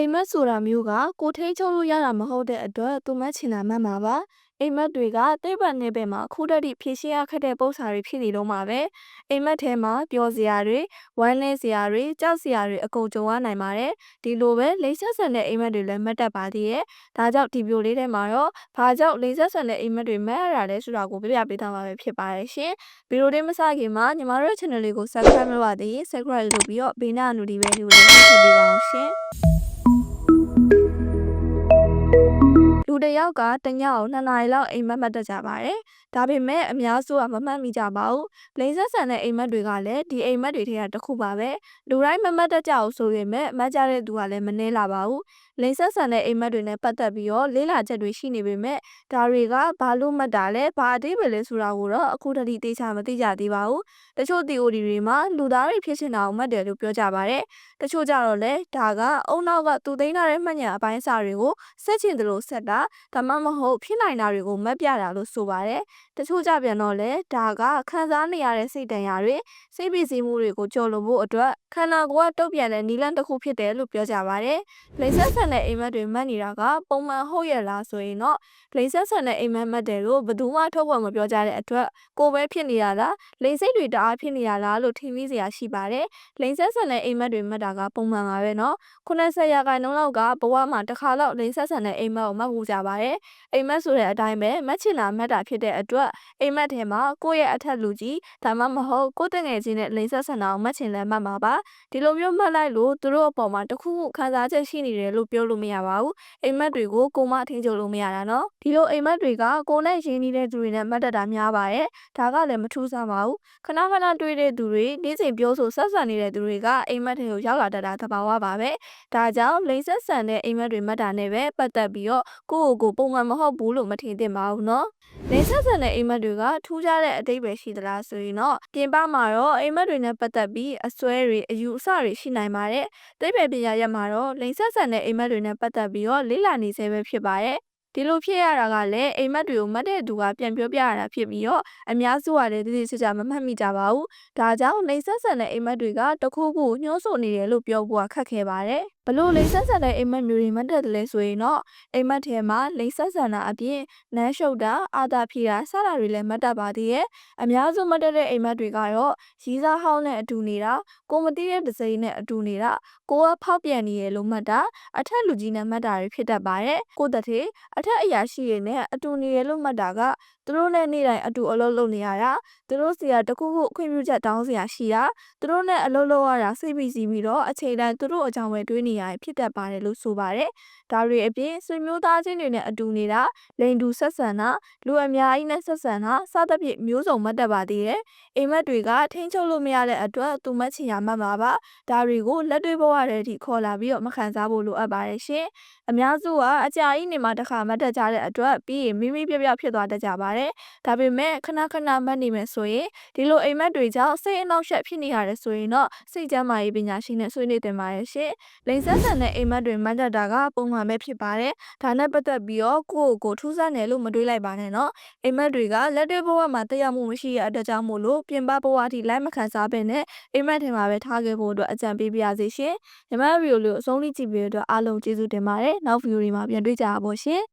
အိမ်မက်ဆိုတာမျိုးကကိုထိန်ချုပ်လို့ရတာမဟုတ်တဲ့အတွက်သူမချင်တာမှတ်မှာပါအိမ်မက်တွေကတိတ်ပတ်နေပဲမှာခုတည်းဖြည့်ရှင်းရခက်တဲ့ပုံစံတွေဖြစ်နေတော့မှာပဲအိမ်မက်ထဲမှာပျော်စရာတွေဝမ်းနည်းစရာတွေကြောက်စရာတွေအကုန်ကြုံရနိုင်ပါတယ်ဒီလိုပဲလိမ့်ဆက်ဆန်တဲ့အိမ်မက်တွေလည်းမှတ်တတ်ပါသေးရဲ့ဒါကြောင့်ဒီပြိုလေးထဲမှာတော့ဘာကြောင့်လိမ့်ဆက်ဆန်တဲ့အိမ်မက်တွေမှတ်ရတာလဲဆိုတာကိုပြပြပေးထားမှာပဲဖြစ်ပါတယ်ရှင်ဗီဒီယိုလေးမစခင်မှာညီမတို့ရဲ့ channel လေးကို subscribe လုပ်ပါသေးရင် subscribe လုပ်ပြီးတော့ဘေးနားအနူဒီပဲလေးကိုလည်းနှိပ်ထည့်ပေးပါအောင်ရှင် တစ်ယောက်ကတညအောင်2နာရီလောက်အိမ်မက်မက်တက်ကြပါတယ်။ဒါပေမဲ့အများစုကမမှတ်မိကြပါဘူး။လိန်ဆက်ဆန်တဲ့အိမ်မက်တွေကလည်းဒီအိမ်မက်တွေထဲကတစ်ခုပါပဲ။လူတိုင်းမမတ်တက်ကြအောင်ဆိုပေမဲ့မတ်ကြတဲ့သူကလည်းမနှဲလာပါဘူး။လိန်ဆက်ဆန်တဲ့အိမ်မက်တွေနဲ့ပတ်သက်ပြီးတော့လေးလာချက်တွေရှိနေပေမဲ့ဒါတွေကဘာလို့မှတ်တာလဲဘာအတိပဲလဲဆိုတာကိုတော့အခုတတိသိချမသိကြသေးပါဘူး။တချို့ theory တွေမှာလူသားတွေဖြစ်နေတာကိုမှတ်တယ်လို့ပြောကြပါတယ်။တချို့ကြတော့လေဒါကအုံနောက်ကသူသိမ်းထားတဲ့မှတ်ညာအပိုင်းအစာတွေကိုဆက်ချင်တယ်လို့ဆက်တာဒါမှမဟုတ်ဖြစ်နိုင်တာတွေကိုမတ်ပြတာလို့ဆိုပါတယ်။တချို့ကြပြန်တော့လေဒါကခံစားနေရတဲ့စိတ်တန်ရာတွေစိတ်ပီစီမှုတွေကိုကြော်လွန်ဖို့အတွက်ခန္ဓာကိုယ်ကတုတ်ပြန်တဲ့နီလန်းတစ်ခုဖြစ်တယ်လို့ပြောကြပါတယ်။လိန်ဆက်ဆန်တဲ့အိမ်မက်တွေမှတ်နေတာကပုံမှန်ဟုတ်ရဲ့လားဆိုရင်တော့လိန်ဆက်ဆန်တဲ့အိမ်မက်မှတ်တယ်လို့ဘယ်သူမှထုတ်ဖော်မပြောကြတဲ့အတွက်ကိုယ်ပဲဖြစ်နေရတာလိန်စိတ်တွေတအားဖြစ်နေရလားလို့ထင်မိစရာရှိပါတယ်။လိန်ဆက်ဆန်တဲ့အိမ်မက်တွေမှတ်တာကပုံမှန်ပါပဲเนาะ90ရာခိုင်နှုန်းလောက်ကဘဝမှာတစ်ခါတော့လိန်ဆက်ဆန်တဲ့အိမ်မက်ကိုမှတ်ဖို့ ကြပါတယ်။အိမ်မက်ဆိုတဲ့အတိုင်းပဲမှတ်ချင်တာမှတ်တာဖြစ်တဲ့အတွက်အိမ်မက်ထဲမှာကိုယ့်ရဲ့အထက်လူကြီးဒါမှမဟုတ်ကိုယ့်တငယ်ချင်းနဲ့လိန်ဆက်ဆန်တာကိုမှတ်ချင်လဲမှတ်မှာပါဒီလိုမျိုးမှတ်လိုက်လို့သူတို့အပေါ်မှာတခုခုခံစားချက်ရှိနေတယ်လို့ပြောလို့မရပါဘူးအိမ်မက်တွေကိုကိုမထင်ကြလို့မရတာနော်ဒီလိုအိမ်မက်တွေကကိုနဲ့ရင်းနှီးတဲ့သူတွေနဲ့မှတ်တတ်တာများပါတယ်ဒါကလည်းမထူးဆန်းပါဘူးခဏခဏတွေ့တဲ့သူတွေနေ့စဉ်ပြောဆိုဆက်ဆံနေတဲ့သူတွေကအိမ်မက်တွေကိုရောက်လာတတ်တာသဘာဝပါပဲဒါကြောင့်လိန်ဆက်ဆန်တဲ့အိမ်မက်တွေမှတ်တာနဲ့ပဲပတ်သက်ပြီးတော့ကိုယ့်ကိုယ်ကိုပုံမှန်မဟုတ်ဘူးလို့မထင်သင့်ပါဘူးနော်လိန်ဆက်ဆန်တဲ့အိမ်မက်တွေကထူးခြားတဲ့အတိတ်ပဲရှိသလားဆိုရင်တော့ပြင်ပမှာတော့အိမ်မက်တွေနဲ့ပတ်သက်ပြီးအစွဲတွေအယူအဆတွေရှိနိုင်ပါတယ်။တိတ်ပဲပညာရက်မှာတော့လိန်ဆက်ဆန်တဲ့အိမ်မက်တွေနဲ့ပတ်သက်ပြီးတော့လေ့လာနေဆဲပဲဖြစ်ပါတယ်။ ဒီလိုဖြစ်ရတာကလည်းအိမ်မက်တွေကိုမှတ်တဲ့သူကပြန်ပြောပြရတာဖြစ်ပြီးတော့အများစုကလည်းတိတိကျကျမမှတ်မိကြပါဘူး။ဒါကြောင့်လိန်ဆက်ဆန်တဲ့အိမ်မက်တွေကတခုခုညှိုးဆိုနေတယ်လို့ပြောဖို့ခက်ခဲပါတယ်။ဘလို့လိန်ဆက်ဆန်တဲ့အိမ်မက်မျိုးတွေမှတ်တတ်တယ်လဲဆိုရင်တော့အိမ်မက်ထဲမှာလိန်ဆက်ဆန်တာအပြင်နမ်းရှုပ်တာအာသာဖြီတာစတာတွေလည်းမှတ်တတ်ပါသေးရဲ့အများစုမှတ်တတ်တဲ့အိမ်မက်တွေကတော့ရီးစားဟောင်းနဲ့အတူနေတာကိုမသိတဲ့ဒစိမ့်နဲ့အတူနေတာကိုကဖောက်ပြန်နေရလို့မှတ်တာအထက်လူကြီးနဲ့မှတ်တာတွေဖြစ်တတ်ပါတယ်ကိုတထေအထက်အရာရှိတွေနဲ့အတူနေရလို့မှတ်တာကသူတို့နဲ့နေ့တိုင်းအတူအလုပ်လုပ်နေရတာသူတို့စီကတခုခုအခွင့်ပြုချက်တောင်းစရာရှိတာသူတို့နဲ့အလုပ်လုပ်ရတာစိတ်ပီစီပြီးတော့အချိန်တိုင်းသူတို့အကြောင်းပဲတွေးနေရဖြစ်တတ်ပါတယ်လို့ဆိုပါတယ်ဒါတွေအပြင်ဆွေမျိုးသားချင်းတွေနဲ့အတူနေတာလိန်တူဆက်ဆံတာလူအများကြီးနဲ့ဆက်ဆံတာစသဖြင့်မျိုးစုံမှတ်တတ်ပါသေးတယ်အိမ်မက်တွေကထိန်းချုပ်လို့မရတဲ့အတွက်သူမချင်ရမှတ်မှာပါဒါတွေကိုလက်တွေ့ဘဝထဲထိခေါ်လာပြီးတော့မခံစားဖို့လိုအပ်ပါတယ်ရှင်အများစုကအကြာကြီးနေမှာတစ်ခါမှတ်တတ်ကြတဲ့အတွက်ပြီးရင်မိမိပြပြဖြစ်သွားတတ်ကြပါတယ်ဒါပေမဲ့ခဏခဏမှတ်နေမယ်ဆိုရင်ဒီလိုအိမ်မက်တွေကြောင့်စိတ်အနှောက်အယှက်ဖြစ်နေရတယ်ဆိုရင်တော့စိတ်ကျန်းမာရေးပညာရှင်နဲ့ဆွေးနွေးတင်ပါတယ်ရှင်လိန်ဆက်ဆန်တဲ့အိမ်မက်တွေမှတ်တတ်တာကပုံမှန်ပဲဖြစ်ပါတယ်ဒါနဲ့ပတ်သက်ပြီးတော့ကိုယ့်ကိုယ်ထူးဆန်းတယ်လို့မတွေးလိုက်ပါနဲ့နော်အိမ်မက်တွေကလက်တွေ့ဘဝမှာတက်ရောက်မှုမရှိတဲ့အတွက်ကြောင့်မို့လို့ပြင်ပဘဝထိလိုက်မခံစားဘဲနဲ့အိမ်မက်ထဲမှာပဲထားခဲ့ဖို့အတွက်အကြံပေးပါရစေရှင်ညီမဗီဒီယိုလေးကိုအဆုံးထိကြည့်ပြီးတော့အားလုံးကျေးဇူးတင်ပါတယ်နောက်ဗီဒီယိုတွေမှာပြန်တွေ့ကြပါဖို့ရှင်